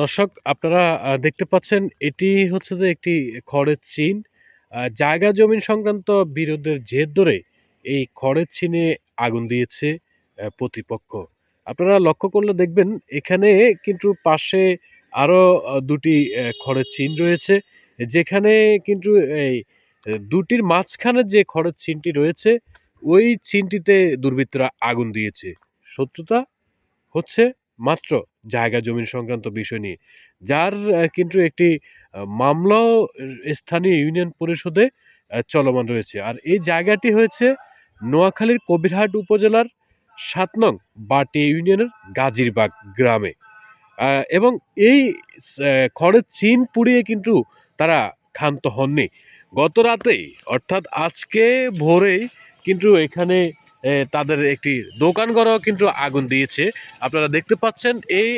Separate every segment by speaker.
Speaker 1: দর্শক আপনারা দেখতে পাচ্ছেন এটি হচ্ছে যে একটি খড়ের চিন। জায়গা জমিন সংক্রান্ত বিরোধের জের ধরে এই খড়ের চিনে আগুন দিয়েছে প্রতিপক্ষ। আপনারা লক্ষ্য করলে দেখবেন এখানে কিন্তু পাশে আরও অ ২ টি অ্যা খড়ের চিন রয়েছে। যেখানে কিন্তু এই দুটির মাঝখানে যে খড়ের চিনটি রয়েছে, ওই চিনটিতে দুর্বৃত্তরা আগুন দিয়েছে। শত্রুতা হচ্ছে মাত্র জায়গা জমিন সংক্রান্ত বিষয় নিয়ে। যার কিন্তু একটি মামলাও স্থানীয় ইউনিয়ন পরিষদে চলমান রয়েছে। আর এই জায়গাটি হয়েছে নোয়াখালীর কবিরহাট উপজেলার ৭ নং বাটি ইউনিয়নের গাজীরবাগ গ্রামে। এবং এই খড়ের চিন পুড়িয়ে কিন্তু তারা ক্ষান্ত হননি। গত রাতেই, অর্থাৎ আজকে ভোরেই কিন্তু এখানে তাদের একটি দোকানঘরেও কিন্তু আগুন দিয়েছে। আপনারা দেখতে পাচ্ছেন এই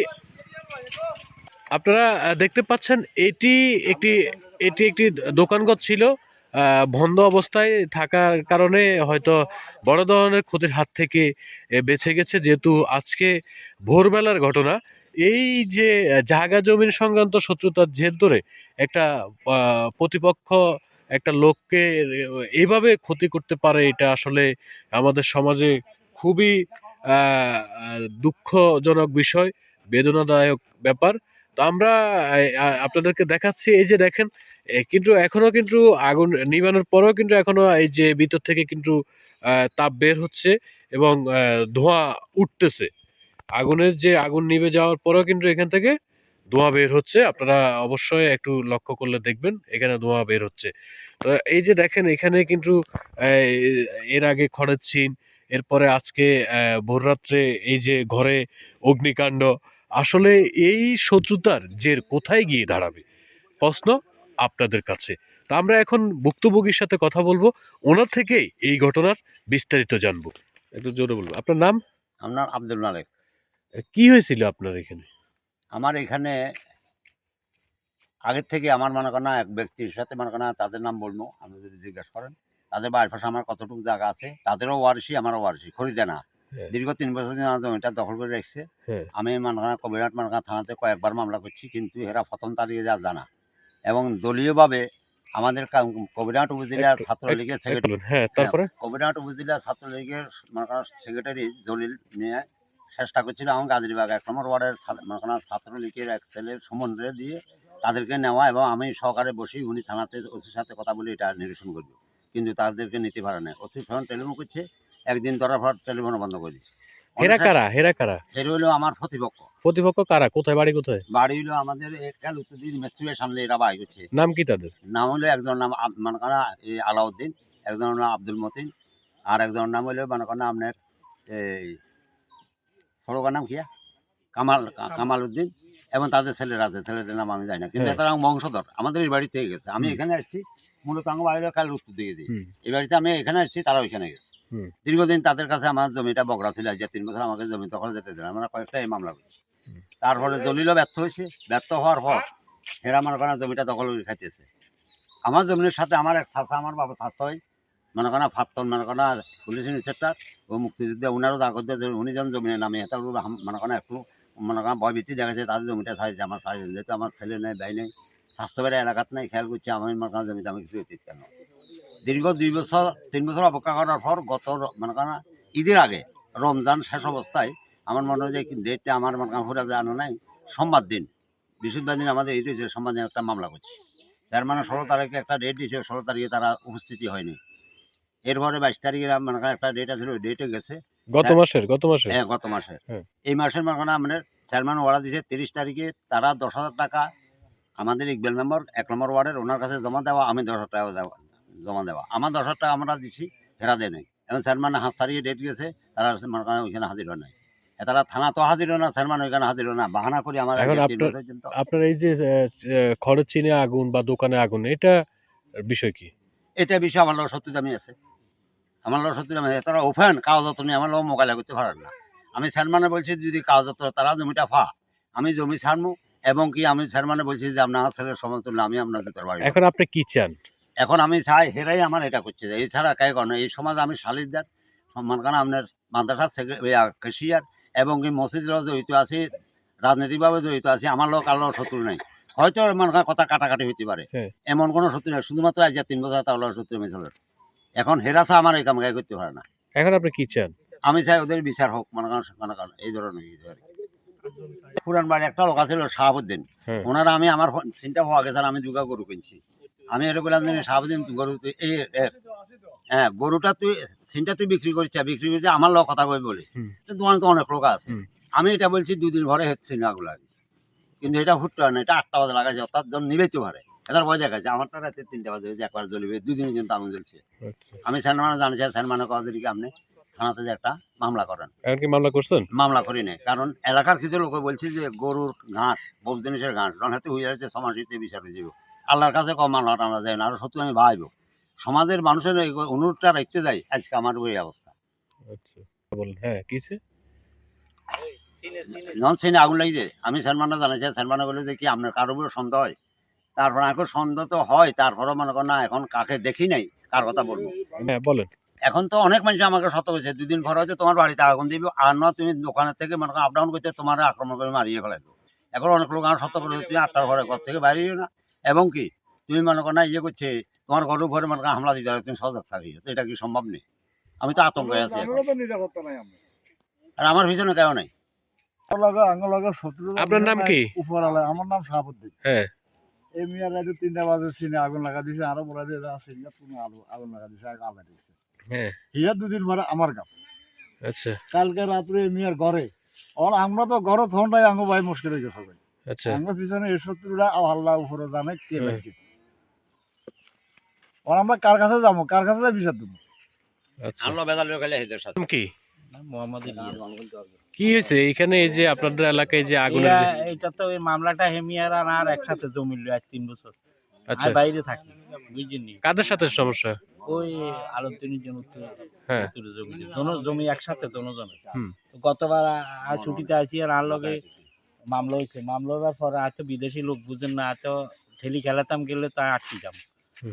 Speaker 1: আপনারা দেখতে পাচ্ছেন এটি একটি এটি একটি দোকানঘর ছিল। বন্ধ অবস্থায় থাকার কারণে হয়তো বড় ধরনের ক্ষতির হাত থেকে বেঁচে গেছে। যেহেতু আজকে ভোরবেলার ঘটনা। এই যে জায়গা জমিন সংক্রান্ত শত্রুতার জের ধরে একটা প্রতিপক্ষ একটা লোককে এ এভাবে ক্ষতি করতে পারে এটা আসলে আমাদের সমাজে খুবই দুঃখজনক বিষয়, বেদনাদায়ক ব্যাপার। তো আমরা আপনাদেরকে দেখাচ্ছি এই যে দেখেন কিন্তু এখনও কিন্তু আগুন নিভানোর পরেও কিন্তু এখনও এই যে ভিতর থেকে কিন্তু তাপ বের হচ্ছে এবং ধোঁয়া উঠতেছে। আগুনের যে আগুন নিভে যাওয়ার পরেও কিন্তু এখান থেকে ধোঁয়া বের হচ্ছে। আপনারা অবশ্যই একটু লক্ষ্য করলে দেখবেন এখানে ধোঁয়া বের হচ্ছে। তো এই যে দেখেন এখানে কিন্তু এর আগে খড়ের চিন, এরপরে আজকে ভোররাত্রে এই যে ঘরে অগ্নিকাণ্ড। আসলে এই শত্রুতার জের কোথায় গিয়ে দাঁড়াবে? প্রশ্ন আপনাদের কাছে। তো আমরা এখন ভুক্তভোগীর সাথে কথা বলব ওনার থেকেই এই ঘটনার বিস্তারিত জানব। একটু জোরে বলব আপনার নাম?
Speaker 2: আমার নাম আব্দুল মালেক।
Speaker 1: কি হয়েছিল আপনার এখানে?
Speaker 2: আমার এখানে আগের থেকে আমার মনে করেন এক ব্যক্তির সাথে মনে করেন তাদের নাম বলব, আপনি যদি জিজ্ঞেস করেন। তাদের বাড়ির পাশে আমার কতটুকু জায়গা আছে, তাদেরও ওয়ারিশি আমারও ওয়ারিশি, খরিদে না।
Speaker 1: হ্যাঁ।
Speaker 2: দীর্ঘ ৩ বছর আমার জমিটা দখল করে রাখছে।
Speaker 1: হ্যাঁ।
Speaker 2: আমি মনে করেন কবিরহাট মনে করেন থানাতে কয়েকবার মামলা করছি কিন্তু এরা প্রথম তারিখে যা জানা এবং দলীয়ভাবে আমাদের কা কবিরহাট উপজেলার ছাত্রলীগের সেক্রেটারি
Speaker 1: বলুন। হ্যাঁ, তারপরে?
Speaker 2: কবিরহাট উপজেলা ছাত্রলীগের মনে করেন সেক্রেটারি জলিল নিয়ে চেষ্টা করছিল আমার গাজীবাগ এক নম্বর ওয়ার্ডের মনে ছাত্রলীগের এক ছেলের সম্বন্ধে দিয়ে তাদেরকে নেওয়া এবং আমি সহকারে বসি উনি থানাতে ওসির সাথে কথা বলে এটা নিরসন করব কিন্তু তাদেরকে নিতে পারে না ওসি ফোন টেলিফোন করছে একদিন ধরার পর টেলিফোন বন্ধ করে দিচ্ছে
Speaker 1: হেরা কারা? হেরা কারা?
Speaker 2: এর হলো আমার প্রতিপক্ষ
Speaker 1: প্রতিপক্ষ কারা? কোথায় বাড়ি কোথায়?
Speaker 2: বাড়ি হলো আমাদের একাল উত্তরদিন মেসুয়ের সামনে এরা বাড়ি হচ্ছে
Speaker 1: নাম কি তাদের?
Speaker 2: নাম হলো একজনের নাম মনে এই আলাউদ্দিন একজনের নাম আব্দুল মতিন আর একজনের নাম হলো মনে আপনার এই সড়কের নাম কি? কামাল কামাল। উদ্দিন এবং তাদের ছেলেরা আছে। ছেলেদের নাম আমি জানি না। কিন্তু
Speaker 1: হ্যাঁ।
Speaker 2: তারা আমার বংশধর। আমাদের এই বাড়ি থেকে গেছে। আমি এখানে আসছি মূলত আমার বাড়ির কাল উত্তর দিকে দিই। এই বাড়িতে আমি এখানে আসছি তারা ওইখানে গেছে। দীর্ঘদিন তাদের কাছে আমার জমিটা বগরা ছিল। আজ তিন বছর আমাকে জমি দখল যেতে দিলাম। আমরা কয়েকটা এই মামলা করছি। তারপরে দলিলও ব্যর্থ হয়েছে। ব্যর্থ হওয়ার পর মনে করেন জমিটা দখল করে খাইতেছে। আমার জমির সাথে আমার এক চাষা আমার বাবা স্বাস্থ্য হয়। মনে করেন ফাত্তন মনে করেন পুলিশ ইন্সপেক্টর ও মুক্তিযুদ্ধে উনারও দাগত উনি যখন জমিনে নামে, এটা মনে করেন একটু মনে করেন ভয়ভীতি দেখাচ্ছে তাদের জমিটা ছাড়িয়েছে আমার ছাড়িয়েছে যেহেতু আমার ছেলে নেই ব্যয় নেই, স্বাস্থ্যবাড়ি এলাকাত নেই, খেয়াল করছি আমি মনে করেন জমিতে আমি কিছু অতীত কেন। দীর্ঘ দুই বছর, তিন বছর অপেক্ষা করার পর গত মনে করেন ঈদের আগে, রমজান শেষ অবস্থায়, আমার মনে হয় যে ডেটটা আমার মনে করেন ফুরা জানা নাই, সোমবার দিন বৃহস্পতিবার দিন আমাদের ঈদ হয়েছে, সোমবার দিন একটা মামলা করছি। তার মানে ষোলো তারিখে একটা ডেট দিয়েছে, ষোলো তারিখে তারা উপস্থিতি হয়নি। এরপরে বাইশ তারিখে মনে করেন একটা ডেট আছে ওই ডেটে গেছে
Speaker 1: গত। মাসের? গত মাসের?
Speaker 2: হ্যাঁ গত মাসে
Speaker 1: হ্যাঁ।
Speaker 2: এই মাসের মনে করেন আমাদের চেয়ারম্যান অর্ডার দিয়েছে তিরিশ তারিখে তারা দশ হাজার টাকা আমাদের ইকবাল মেম্বার এক নম্বর ওয়ার্ডের ওনার কাছে জমা দেওয়া আমি দশ হাজার টাকা দেওয়া জমা দেওয়া আমার দশ হাজার টাকা আমরা দিছি হেরা দেয় নাই এবং চেয়ারম্যান হাঁস তারিখে ডেট গেছে তারা মনে করেন ওইখানে হাজির হয় নাই তারা থানা তো হাজির হয় না চেয়ারম্যান ওইখানে হাজির না বাহানা করি আমার
Speaker 1: এখন আপনার- এই যে অ্যা চিনে আগুন বা দোকানে আগুন এটা বিষয় কি?
Speaker 2: এটা বিষয় আমার সত্যি দামি আছে আমার লোক সত্যি তারা ওপেন কাগজত নিয়ে আমার লোক মোকাবিলা করতে পারেন না। আমি চেয়ারম্যানে বলছি যদি কাগজত তারা জমিটা ফা। আমি জমি ছাড়মু এবং কি আমি চেয়ারম্যানে বলছি যে আপনার ছেলের সমতুল্য আমি আপনার ভিতর বাড়ি
Speaker 1: এখন আপনি কি চান?
Speaker 2: এখন আমি চাই হেরাই আমার এটা করছে এছাড়া কে কোনো এই সমাজ আমি শালিকদার সম্মান কারণ আপনার মাদ্রাসা কেশিয়ার এবং কি মসজিদের জড়িত আছি রাজনৈতিকভাবে জড়িত আছি আমার লোক আল্লাহ শত্রু নাই। হয়তো মনে কথা কাটাকাটি হইতে পারে।
Speaker 1: হ্যাঁ।
Speaker 2: এমন কোনো শত্রু নেই শুধুমাত্র আজ তিন বছর তাহলে শত্রু মিশলের এখন হেরাসা আমার এই কামগাই করতে পারে না।
Speaker 1: এখন আপনি কি চান?
Speaker 2: আমি চাই ওদের বিচার হোক মনে করেন মনে করেন এই ধরনের আর কি। পুরান বাড়ি একটা লোক আছে শাহাবুদ্দিন।
Speaker 1: হ্যাঁ।
Speaker 2: ওনারা আমি আমার চিন্তা হওয়া গেছে আমি দুগা গরু কিনছি। আমি এটা বললাম যে শাহাবুদ্দিন গরু তুই এই হ্যাঁ গরুটা তুই চিন্তা তুই বিক্রি করিস বিক্রি করিস আমার লোক কথা কই বলিস
Speaker 1: হুম।
Speaker 2: তো দোকানে তো অনেক লোক আছে। আমি এটা বলছি দুদিন ভরে হচ্ছে না ওগুলো কিন্তু এটা হুটতে হয় না এটা আটটা বাজে লাগাইছে অর্থাৎ জন নিবেতে পারে এটার ভয় দেখাচ্ছে। আমারটা রাতে তিনটা বাজে হয়েছে একবার জ্বলিবে দুদিনের জন্য আগুন জ্বলছে।
Speaker 1: আচ্ছা।
Speaker 2: আমি স্যানমানে জানিছি স্যানমানে কদিনকে আপনি? থানাতে যে একটা মামলা করেন।
Speaker 1: কি মামলা করছেন?
Speaker 2: মামলা করি নাই। কারণ এলাকার কিছু লোক বলছে যে গরুর ঘাস বহু জিনিসের ঘাস হাতে হয়ে যাচ্ছে বিচার যাবে আল্লাহর কাছে কম মামলা টামলা যায় না আরও সত্যি আমি ভাইব। সমাজের মানুষের এই অনুরোধটা রাখতে যাই আজকে আমার ওই অবস্থা।
Speaker 1: আচ্ছা। বলেন হ্যাঁ কিছে
Speaker 2: নন সিনে আগুন লাগিয়েছে আমি সালমানরা জানাইছি সালমানা বলে যে কি আপনার কারোর সন্দেহ হয়? তারপর এখন সন্দেহ তো হয় তারপরও মনে করেন না এখন কাকে দেখি নাই কার কথা বলব?
Speaker 1: হ্যাঁ বলেন।
Speaker 2: এখন তো অনেক মানুষ আমাকে সত হয়েছে দুদিন পর হয়তো তোমার বাড়িতে আগুন দিবে আর না তুমি দোকানের থেকে মনে করো আপ ডাউন করতে তোমার আক্রমণ করে মারিয়ে ফেলাইতো এখন অনেক লোক আমার সত্য করে তুমি আটটার ঘরে ঘর থেকে বাইরেও না। এবং কি তুমি মনে করো না ইয়ে করছে তোমার ঘরের ঘরে মনে করো হামলা দিতে পারে তুমি সজাগ থাকি এটা কি সম্ভব নেই? আমি তো আতঙ্কে আছি আর আমার পিছনে কেউ নাই।
Speaker 1: আপনার নাম কি?
Speaker 3: আমার নাম শাহাবুদ্দিন।
Speaker 1: হ্যাঁ।
Speaker 3: এই মিয়ার রাতে তিনটা বাজে সিনে আগুন লাগা দিছে আরও বলা দিয়ে সিনে তুমি আলু আগুন লাগা দিছে আগে আলা দিছে।
Speaker 1: হ্যাঁ।
Speaker 3: হিয়া দুদিন পরে আমার গাপ
Speaker 1: আচ্ছা।
Speaker 3: কালকে রাত্রে মিয়ার ঘরে আর আমরা তো ঘরে থন্ডাই আঙ্গ ভাই মুশকিল হয়ে গেছে ভাই
Speaker 1: আচ্ছা।
Speaker 3: আঙ্গ পিছনে এই শত্রুরা আল্লাহ উপরে জানে কে
Speaker 1: হ্যাঁ।
Speaker 3: লাগছে আর আমরা কার কাছে যাব? কার কাছে দেবো?
Speaker 1: আচ্ছা।
Speaker 2: আল্লাহ বেজাল গেলে হেদের সাথে।
Speaker 1: কি?
Speaker 4: মোহাম্মদ
Speaker 1: কি হয়েছে? এখানে এই যে আপনাদের এলাকায় যে আগুনের
Speaker 4: এটা তো ওই মামলাটা হেমিয়ার আর আর একসাথে জমিল আজ তিন বছর।
Speaker 1: আচ্ছা।
Speaker 4: বাইরে থাকি বুঝিনি।
Speaker 1: কাদের সাথে সমস্যা?
Speaker 4: ওই আলোচনীর জন্য উত্তর
Speaker 1: হ্যাঁ।
Speaker 4: জমি দোনো জমি একসাথে দোনো জনের
Speaker 1: হুম।
Speaker 4: গতবার আর ছুটিতে আসি আর আর লগে মামলা হয়েছে মামলা হওয়ার পরে এত বিদেশি লোক বুঝেন না এত ঠেলি খেলাতাম গেলে তা আটকে যাম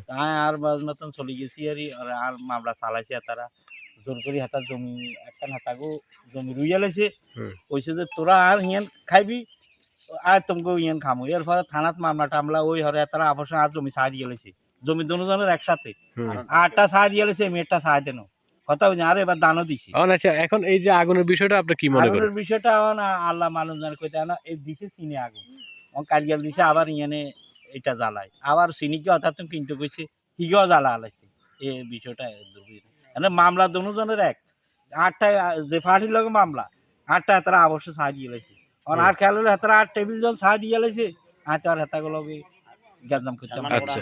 Speaker 4: তাই আর বাজ মতন চলে গেছি আর আর আর মামলা চালাইছে আর তারা। জোর করে হাতার জমি একটা হাতাগো জমি রুইয়া লাইছে
Speaker 1: হুম।
Speaker 4: কইছে যে তোরা আর হিয়ান খাইবি আর তোমাকে ইয়ান খামো। এর ফলে থানাত মামলা টামলা ওই হরে তারা অবশ্য আর জমি সাহায্য গেলেছে জমি দুজনের একসাথে। আটটা সাহায্য গেলেছে মেয়েরটা সাহায্য দেন। কথা বুঝি আর এবার দানও দিছি।
Speaker 1: এখন আচ্ছা এখন এই যে আগুনের বিষয়টা আপনি কি মনে করেন?
Speaker 4: বিষয়টা আল্লাহ মালুম জানে কইতে না এই দিছে চিনি আগুন। কারিয়াল দিছে আবার ইয়ানে এটা জ্বালায়। আবার চিনিকে অর্থাৎ তুমি কিনতে কইছে হিগেও জ্বালা আলাইছে। এই বিষয়টা। মানে মামলা দুজনের এক। আটটা যে পার্টির লগে মামলা আটটা তারা অবশ্য সাহায্য গেলেছে আর আট খেয়াল হলে তারা আট টেবিল জন সাহায্য গেলেছে আর তার হেতাগুলো গেদাম করতে
Speaker 1: আচ্ছা।